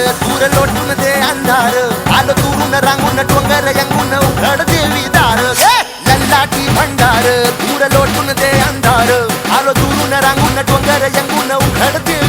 भंडार दूर लोटून दे अंधार आलो दुरून रांगून डोंगर यंगून उघड देवी दार हे! लल्लाटी भंडार दूर लोटून दे अंधार आलो दुरून रांगून डोंगर यंगून उघड देवी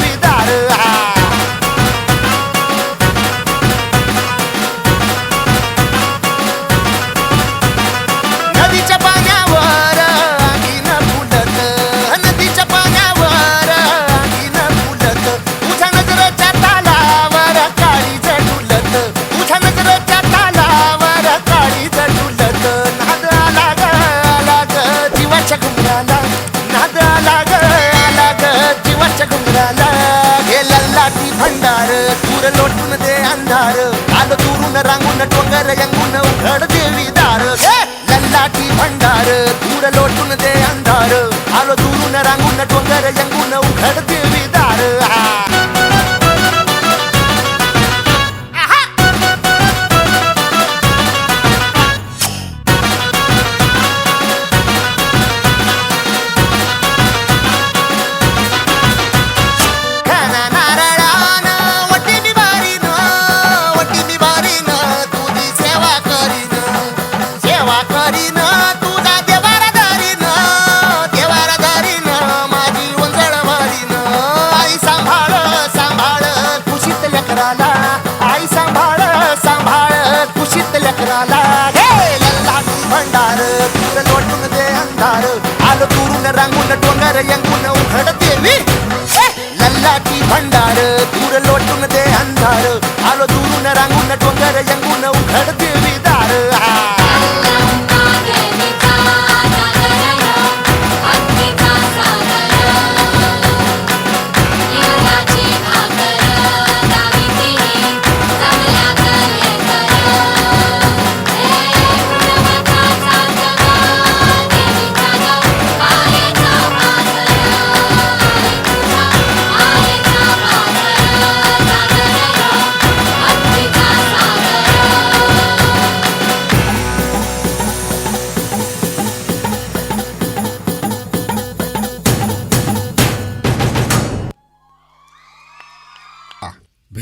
रांगून डोंगर यंगून उघड देवी दार हे! लल्लाटी भंडार दूर लोटून दे अंधार आलो आलो दुरून रांगून डोंगर यंगून उघड देवी हे! लल्लाटी भंडार दूर लोटून दे अंधार. आलो दुरून रांगून डोंगर यंगून उघड देवी दार.